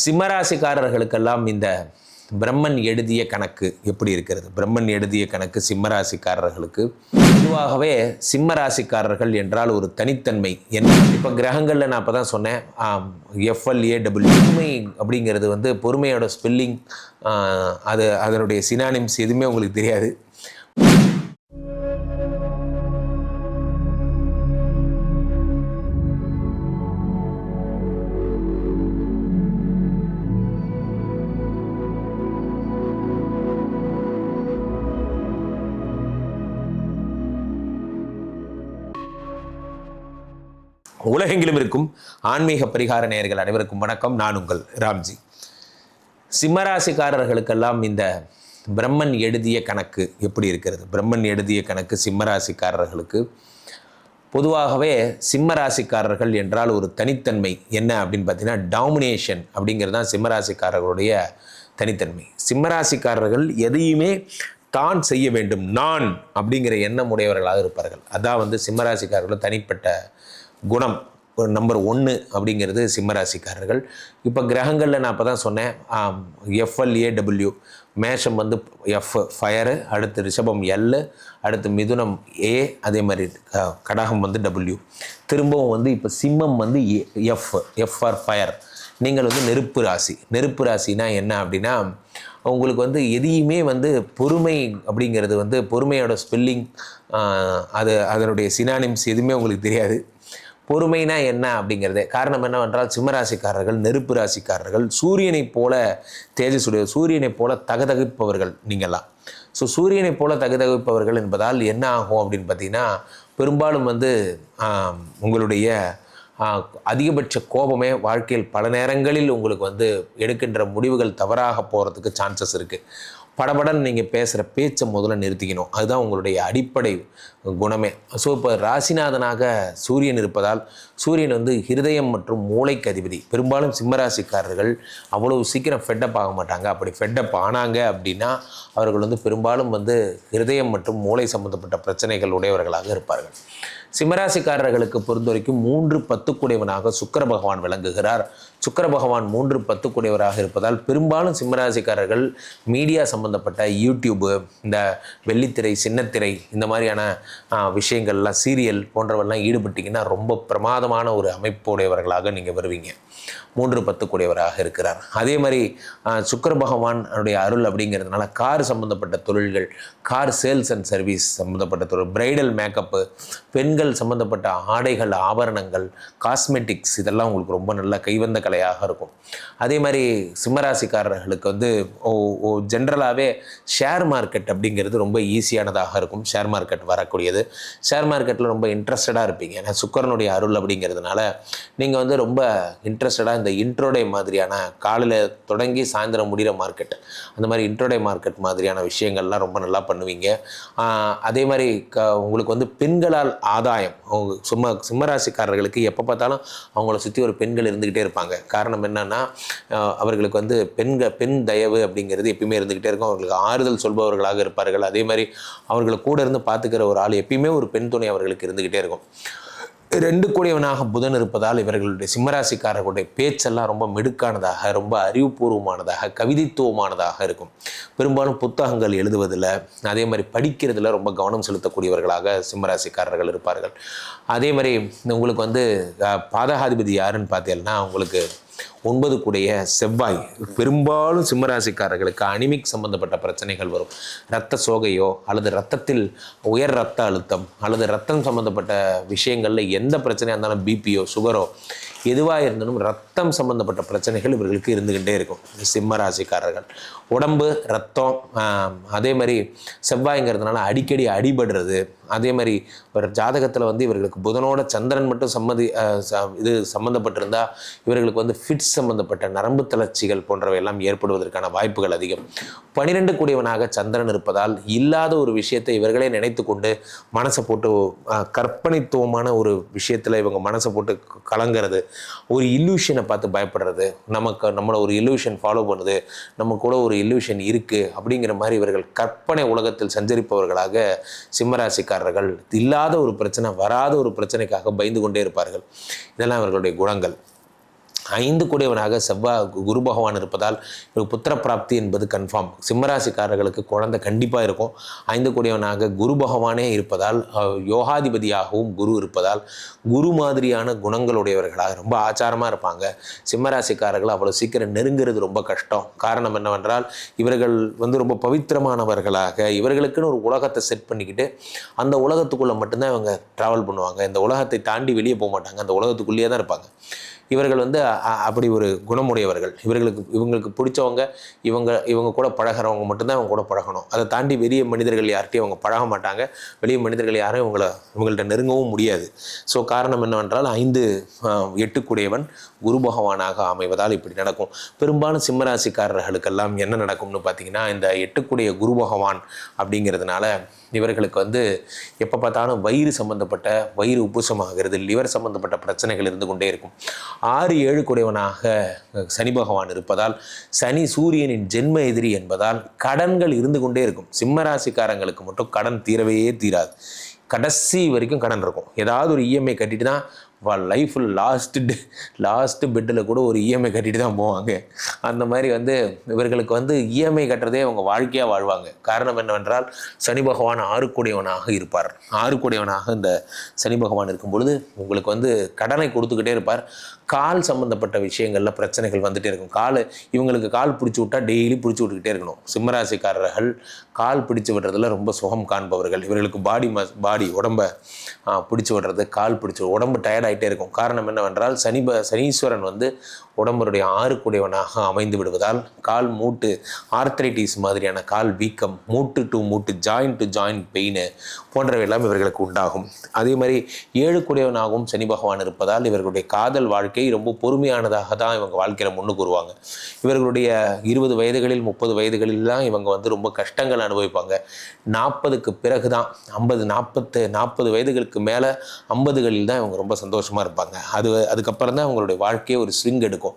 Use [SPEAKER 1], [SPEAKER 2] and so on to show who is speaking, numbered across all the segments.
[SPEAKER 1] சிம்மராசிக்காரர்களுக்கெல்லாம் இந்த பிரம்மன் எழுதிய கணக்கு எப்படி இருக்கிறது? பிரம்மன் எழுதிய கணக்கு சிம்மராசிக்காரர்களுக்கு. பொதுவாகவே சிம்மராசிக்காரர்கள் என்றால் ஒரு தனித்தன்மை. என்ன? இப்போ கிரகங்களில் நான் அப்போ தான் சொன்னேன் எஃப்எல்ஏ டபிள்யூ பொறுமை அப்படிங்கிறது வந்து பொறுமையோட ஸ்பெல்லிங் அது அதனுடைய சினானிம்ஸ் எதுவுமே உங்களுக்கு தெரியாது. உலகெங்கிலும் இருக்கும் ஆன்மீக பரிகார நேயர்கள் அனைவருக்கும் வணக்கம். நான் உங்கள் ராம்ஜி. சிம்மராசிக்காரர்களுக்கெல்லாம் இந்த பிரம்மன் எழுதிய கணக்கு எப்படி இருக்கிறது? பிரம்மன் எழுதிய கணக்கு சிம்மராசிக்காரர்களுக்கு. பொதுவாகவே சிம்மராசிக்காரர்கள் என்றால் ஒரு தனித்தன்மை என்ன அப்படின்னு பார்த்தீங்கன்னா டாமினேஷன் அப்படிங்கிறது தான் சிம்மராசிக்காரர்களுடைய தனித்தன்மை. சிம்மராசிக்காரர்கள் எதையுமே தான் செய்ய வேண்டும் நான் அப்படிங்கிற எண்ணம் உடையவர்களாக இருப்பார்கள். அதான் வந்து சிம்மராசிக்காரர்கள் தனிப்பட்ட குணம். ஒரு நம்பர் ஒன்று அப்படிங்கிறது சிம்மராசிக்காரர்கள். இப்போ கிரகங்களில் நான் அப்போ தான் சொன்னேன் எஃப்எல்ஏ டபிள்யூ மேஷம் வந்து எஃப் ஃபயரு அடுத்து ரிஷபம் எல்லு அடுத்து மிதுனம் ஏ அதே மாதிரி க- கடகம் வந்து டபிள்யூ திரும்பவும் வந்து இப்போ சிம்மம் வந்து எஃப் எஃப் ஆர் ஃபயர் நீங்கள் வந்து நெருப்பு ராசி. நெருப்பு ராசினா என்ன அப்படின்னா உங்களுக்கு வந்து எதையுமே வந்து பொறுமை அப்படிங்கிறது வந்து பொறுமையோட ஸ்பெல்லிங் அது அதனுடைய சினானிம்ஸ் எதுவுமே உங்களுக்கு தெரியாது. பொறுமைனா என்ன அப்படிங்கிறது. காரணம் என்னவென்றால் சிம்மராசிக்காரர்கள் நெருப்பு ராசிக்காரர்கள் சூரியனைப் போல தேஜசுடைய சூரியனைப் போல தகதகிப்பவர்கள் நீங்கள்லாம். ஸோ சூரியனைப் போல தகதகிப்பவர்கள் என்பதால் என்ன ஆகும் அப்படின்னு பார்த்தீங்கன்னா பெரும்பாலும் வந்து உங்களுடைய அதிகபட்ச கோபமே வாழ்க்கையில் பல நேரங்களில் உங்களுக்கு வந்து எடுக்கின்ற முடிவுகள் தவறாக போகிறதுக்கு சான்சஸ் இருக்குது படபடன்னு நீங்கள் பேசுகிற பேச்சை முதல்ல நிறுத்திக்கணும். அதுதான் உங்களுடைய அடிப்படை குணமே. ஸோ இப்போ ராசிநாதனாக சூரியன் இருப்பதால் சூரியன் வந்து ஹிருதயம் மற்றும் மூளைக்கு அதிபதி. பெரும்பாலும் சிம்மராசிக்காரர்கள் அவ்வளவு சீக்கிரம் ஃபெட்டப் ஆக மாட்டாங்க. அப்படி ஃபெட்டப் ஆனாங்க அப்படின்னா அவர்கள் வந்து பெரும்பாலும் வந்து ஹிருதயம் மற்றும் மூளை சம்பந்தப்பட்ட பிரச்சனைகள் உடையவர்களாக இருப்பார்கள். சிம்மராசிக்காரர்களுக்கு பொறுத்த வரைக்கும் மூன்று பத்துக்குடையவனாக சுக்கர பகவான் விளங்குகிறார். சுக்கர பகவான் மூன்று பத்துக்குடையவராக இருப்பதால் பெரும்பாலும் சிம்மராசிக்காரர்கள் மீடியா சம்பந்தப்பட்ட யூடியூப்பு இந்த வெள்ளித்திரை சின்னத்திரை இந்த மாதிரியான விஷயங்கள்லாம் சீரியல் போன்றவெல்லாம் ஈடுபட்டீங்கன்னா ரொம்ப பிரமாதமான ஒரு அமைப்புடையவர்களாக நீங்கள் வருவீங்க. மூன்று பத்துக்குடையவராக இருக்கிறார். அதே மாதிரி சுக்கர பகவானுடைய அருள் அப்படிங்கிறதுனால கார் சம்பந்தப்பட்ட தொழில்கள் கார் சேல்ஸ் அண்ட் சர்வீஸ் சம்மந்தப்பட்ட தொழில் பிரைடல் மேக்கப்பு பெண்கள் சம்மந்தப்பட்ட ஆடைகள் ஆபரணங்கள் காஸ்மெட்டிக்ஸ் இதெல்லாம் உங்களுக்கு ரொம்ப நல்ல கைவந்த கலையாக இருக்கும். அதே மாதிரி சிம்மராசிக்காரர்களுக்கு வந்து ஓ ஜென்ரலாகவே ஷேர் மார்க்கெட் அப்படிங்கிறது ரொம்ப ஈஸியானதாக இருக்கும். ஷேர் மார்க்கெட் வரக்கூடியது. ஷேர் மார்க்கெட்டில் ரொம்ப இன்ட்ரெஸ்டடாக இருப்பீங்க. ஏன்னா சுக்கரனுடைய அருள் அப்படிங்கிறதுனால நீங்கள் வந்து ரொம்ப இன்ட்ரெஸ்டடாக இந்த இன்ட்ரோடே மாதிரியான காலையில் தொடங்கி சாயந்தரம் முடிகிற மார்க்கெட் அந்த மாதிரி இன்ட்ரோடே மார்க்கெட் மாதிரியான விஷயங்கள்லாம் ரொம்ப நல்லா பண்ணுவீங்க. அதே மாதிரி க உங்களுக்கு வந்து பெண்களால் ஆதாயம் அவங்க சும்மா சிம்மராசிக்காரர்களுக்கு எப்போ பார்த்தாலும் அவங்கள சுற்றி ஒரு பெண்கள் இருந்துக்கிட்டே இருப்பாங்க. காரணம் என்னன்னா அவர்களுக்கு வந்து பெண்கள் பெண் தயவு அப்படிங்கிறது எப்பயுமே இருந்துக்கிட்டே இருக்கும். அவர்களுக்கு ஆறுதல் சொல்பவர்களாக இருப்பார்கள். அதே மாதிரி அவர்களை கூட இருந்து பார்த்துக்கிற ஒரு ஆள் எப்பயுமே ஒரு பெண் துணை அவர்களுக்கு இருந்துக்கிட்டே இருக்கும். ரெண்டு கூடியவனாக புதன் இருப்பதால் இவர்களுடைய சிம்மராசிக்காரர்களுடைய பேச்செல்லாம் ரொம்ப மிடுக்கானதாக ரொம்ப அறிவுபூர்வமானதாக கவிதைத்துவமானதாக இருக்கும். பெரும்பாலும் புத்தகங்கள் எழுதுவதில் அதே மாதிரி படிக்கிறதுல ரொம்ப கவனம் செலுத்தக்கூடியவர்களாக சிம்மராசிக்காரர்கள் இருப்பார்கள். அதே மாதிரி உங்களுக்கு வந்து பாதகாதிபதி யாருன்னு பார்த்தீங்கன்னா உங்களுக்கு ஒன்பது கூடிய செவ்வாய் பெரும்பாலும் சிம்மராசிக்காரர்களுக்கு அனிமிக் சம்பந்தப்பட்ட பிரச்சனைகள் வரும். இரத்த சோகையோ அல்லது இரத்தத்தில் உயர் இரத்த அழுத்தம் அல்லது ரத்தம் சம்பந்தப்பட்ட விஷயங்களில் எந்த பிரச்சனையாக இருந்தாலும் பிபியோ சுகரோ எதுவாக இருந்தாலும் ரத்தம் சம்பந்தப்பட்ட பிரச்சனைகள் இவர்களுக்கு இருந்துக்கிட்டே இருக்கும். சிம்ம ராசிக்காரர்கள். உடம்பு ரத்தம் அதே மாதிரி செவ்வாய்ங்கிறதுனால அடிக்கடி அடிபடுறது. அதே மாதிரி ஒரு ஜாதகத்தில் வந்து இவர்களுக்கு புதனோட சந்திரன் மட்டும் சம்மதி ச- இது சம்மந்தப்பட்டிருந்தால் இவர்களுக்கு வந்து ஃபிட்ஸ் சம்மந்தப்பட்ட நரம்பு தளர்ச்சிகள் போன்றவை எல்லாம் ஏற்படுவதற்கான வாய்ப்புகள் அதிகம். பனிரெண்டு கூடியவனாக சந்திரன் இருப்பதால் இல்லாத ஒரு விஷயத்தை இவர்களே நினைத்து கொண்டு மனசை போட்டு கற்பனைத்துவமான ஒரு விஷயத்தில் இவங்க மனசை போட்டு கலங்கிறது ஒரு இல்லூஷனை பார்த்து பயப்படுறது. நமக்கு நம்மளை ஒரு இல்லூஷன் ஃபாலோ பண்ணுது. நம்ம கூட ஒரு இல்லூஷன் இருக்குது அப்படிங்கிற மாதிரி இவர்கள் கற்பனை உலகத்தில் சஞ்சரிப்பவர்களாக சிம்மராசிக்காரர்கள். இல்லாத ஒரு பிரச்சனை வராத ஒரு பிரச்சனைக்காக பயந்து கொண்டே இருப்பார்கள். இதெல்லாம் இவர்களுடைய குணங்கள். ஐந்து கூடியவனாக செவ்வாய் குரு பகவான் இருப்பதால் இவருக்கு புத்திர பிராப்தி என்பது கன்ஃபார்ம் சிம்மராசிக்காரர்களுக்கு குழந்தை கண்டிப்பாக இருக்கும். ஐந்து கூடியவனாக குரு பகவானே இருப்பதால் யோகாதிபதியாகவும் குரு இருப்பதால் குரு மாதிரியான குணங்களுடையவர்களாக ரொம்ப ஆச்சாரமாக இருப்பாங்க. சிம்மராசிக்காரர்கள் அவ்வளோ சீக்கிரம் நெருங்கிறது ரொம்ப கஷ்டம். காரணம் என்னவென்றால் இவர்கள் வந்து ரொம்ப பவித்திரமானவர்களாக இவர்களுக்குன்னு ஒரு உலகத்தை செட் பண்ணிக்கிட்டு அந்த உலகத்துக்குள்ளே மட்டும்தான் இவங்க ட்ராவல் பண்ணுவாங்க. இந்த உலகத்தை தாண்டி வெளியே போக மாட்டாங்க. அந்த உலகத்துக்குள்ளேயே தான் இருப்பாங்க. இவர்கள் வந்து அ- அப்படி ஒரு குணமுடையவர்கள். இவர்களுக்கு இவங்களுக்கு பிடிச்சவங்க இவங்க இவங்க கூட பழகிறவங்க மட்டும்தான் இவங்க கூட பழகணும். அதை தாண்டி வெளிய மனிதர்கள் யார்கிட்டையும் அவங்க பழக மாட்டாங்க. வெளிய மனிதர்கள் யாரும் இவங்கள இவங்கள்ட்ட நெருங்கவும் முடியாது. ஸோ காரணம் என்னவென்றால் ஐந்து எட்டுக்குடையவன் குரு பகவானாக அமைவதால் இப்படி நடக்கும். பெரும்பாலும் சிம்மராசிக்காரர்களுக்கெல்லாம் என்ன நடக்கும்னு பார்த்தீங்கன்னா இந்த எட்டுக்குடைய குரு பகவான் அப்படிங்கிறதுனால இவர்களுக்கு வந்து எப்போ பார்த்தாலும் வயிறு சம்பந்தப்பட்ட வயிறு உப்புசமாகிறது லிவர் சம்பந்தப்பட்ட பிரச்சனைகள் இருந்து கொண்டே இருக்கும். ஆறு ஏழு குடையவனாக சனி பகவான் இருப்பதால் சனி சூரியனின் ஜென்ம எதிரி என்பதால் கடன்கள் இருந்து கொண்டே இருக்கும். சிம்ம ராசிக்காரங்களுக்கு மட்டும் கடன் தீரவே தீராது. கடைசி வரைக்கும் கடன் இருக்கும். ஏதாவது ஒரு இஎம்ஐ கட்டிட்டு தான் வாழ் லைஃப்பில் லாஸ்ட் லாஸ்ட்டு பெட்டில் கூட ஒரு இஎம்ஐ கட்டிட்டு தான் போவாங்க. அந்த மாதிரி வந்து இவர்களுக்கு வந்து இஎம்ஐ கட்டுறதே அவங்க வாழ்க்கையாக வாழ்வாங்க. காரணம் என்னவென்றால் சனி பகவான் ஆறுக்குடையவனாக இருப்பார். ஆறுக்குடையவனாக இந்த சனி பகவான் இருக்கும் பொழுது உங்களுக்கு வந்து கடனை கொடுத்துக்கிட்டே இருப்பார். கால் சம்மந்தப்பட்ட விஷயங்களில் பிரச்சனைகள் வந்துகிட்டே இருக்கும். கால் இவங்களுக்கு கால் பிடிச்சி விட்டால் டெய்லி பிடிச்சி விட்டுக்கிட்டே இருக்கணும். சிம்மராசிக்காரர்கள் கால் பிடிச்சி விடுறதுல ரொம்ப சுகம் காண்பவர்கள். இவர்களுக்கு பாடி மஸ் பாடி உடம்பை பிடிச்சி விடுறது கால் பிடிச்சி உடம்பு டயர்டாக ஆகிட்டே இருக்கும். காரணம் என்னவென்றால் சனி ப- சனீஸ்வரன் வந்து உடம்புடைய ஆறுக்குடையவனாக அமைந்து விடுவதால் கால் மூட்டு ஆர்த்ரைட்டிஸ் மாதிரியான கால் வீக்கம் மூட்டு டு மூட்டு ஜாயிண்ட் டு ஜாயிண்ட் பெயின் போன்றவையெல்லாம் இவர்களுக்கு உண்டாகும். அதே மாதிரி ஏழுக்குடையவனாகவும் சனி பகவான் இருப்பதால் இவர்களுடைய காதல் வாழ்க்கை ரொம்ப பொறுமையானதாக தான் இவங்க வாழ்க்கையில் முன்னுக்கு வருவாங்க இவர்களுடைய இருபது வயதுகளில் முப்பது வயதுகளில் தான் இவங்க வந்து ரொம்ப கஷ்டங்கள் அனுபவிப்பாங்க. நாற்பதுக்கு பிறகு தான் ஐம்பது நாற்பத்து நாற்பது வயதுகளுக்கு மேலே ஐம்பதுகளில் தான் இவங்க ரொம்ப சந்தோஷம் சந்தோஷமாக இருப்பாங்க. அது அதுக்கப்புறம் தான் அவங்களுடைய வாழ்க்கையே ஒரு ஸ்விங் எடுக்கும்.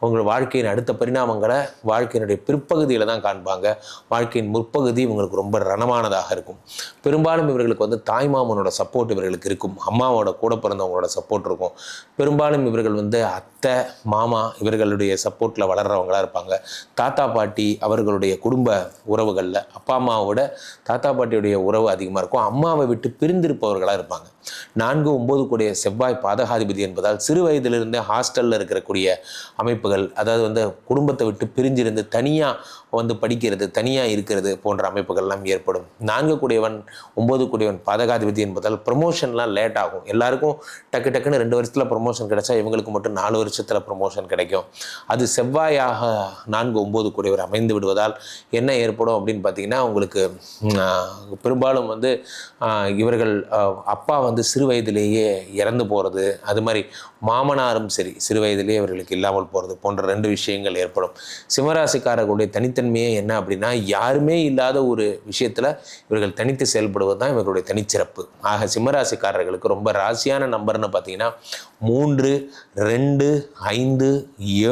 [SPEAKER 1] அவங்களோட வாழ்க்கையின் அடுத்த பரிணாமங்களை வாழ்க்கையினுடைய பிற்பகுதியில் தான் காண்பாங்க. வாழ்க்கையின் முற்பகுதி இவங்களுக்கு ரொம்ப ரணமானதாக இருக்கும். பெரும்பாலும் இவர்களுக்கு வந்து தாய்மாமனோட சப்போர்ட் இவர்களுக்கு இருக்கும். அம்மாவோட கூட பிறந்தவங்களோட சப்போர்ட் இருக்கும். பெரும்பாலும் இவர்கள் வந்து அத்தை மாமா இவர்களுடைய சப்போர்ட்டில் வளர்கிறவங்களாக இருப்பாங்க. தாத்தா பாட்டி அவர்களுடைய குடும்ப உறவுகளில் அப்பா அம்மாவோட தாத்தா பாட்டியுடைய உறவு அதிகமாக இருக்கும். அம்மாவை விட்டு பிரிந்திருப்பவர்களாக இருப்பாங்க. நான்கு ஒம்பது கூடிய செவ்வாய் பாதகாதிபதி என்பதால் சிறு வயதிலிருந்தே ஹாஸ்டலில் இருக்கக்கூடிய அமைப்புகள் அதாவது வந்து குடும்பத்தை விட்டு பிரிஞ்சிருந்து தனியாக வந்து படிக்கிறது தனியாக இருக்கிறது போன்ற அமைப்புகள்லாம் ஏற்படும். நான்கு கூடியவன் ஒம்பது கூடியவன் பாதகாதிபதி என்பதால் ப்ரொமோஷன்லாம் லேட் ஆகும். எல்லாருக்கும் டக்கு டக்குன்னு ரெண்டு வருஷத்தில் ப்ரொமோஷன் கிடைச்சா இவங்களுக்கு மட்டும் நாலு வருஷத்தில் ப்ரொமோஷன் கிடைக்கும். அது செவ்வாயாக நான்கு ஒம்பது கூடியவர் அமைந்து விடுவதால் என்ன ஏற்படும் அப்படின்னு பார்த்தீங்கன்னா உங்களுக்கு பெரும்பாலும் வந்து இவர்கள் அப்பா வந்து சிறு வயதிலேயே இறந்து போகிறது அது மாதிரி மாமனாரும் சரி சிறு வயதிலேயே இவர்களுக்கு இல்லாமல் போகிறது போன்ற ரெண்டு விஷயங்கள் ஏற்படும். சிம்மராசிக்காரர்களுடைய தனித்தன்மையே என்ன அப்படின்னா யாருமே இல்லாத ஒரு விஷயத்தில் இவர்கள் தனித்து செயல்படுவது தான் இவர்களுடைய தனிச்சிறப்பு. ஆக சிம்மராசிக்காரர்களுக்கு ரொம்ப ராசியான நம்பர்னு பார்த்தீங்கன்னா மூன்று ரெண்டு ஐந்து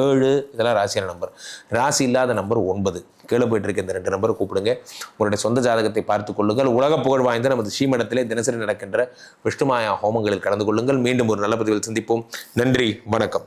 [SPEAKER 1] ஏழு இதெல்லாம் ராசியான நம்பர். ராசி இல்லாத நம்பர் ஒன்பது. கீழே போயிட்டு இருக்க இந்த ரெண்டு நம்பரை கூப்பிடுங்க. உங்களுடைய சொந்த ஜாதகத்தை பார்த்து கொள்ளுங்கள். உலக புகழ் வாய்ந்த நமது ஸ்ரீமடத்திலே தினசரி நடக்கின்ற விஷ்ணுமாயா ஹோமங்களில் கலந்து கொள்ளுங்கள். மீண்டும் ஒரு நல்ல பதிவில் சந்திப்போம். நன்றி வணக்கம்.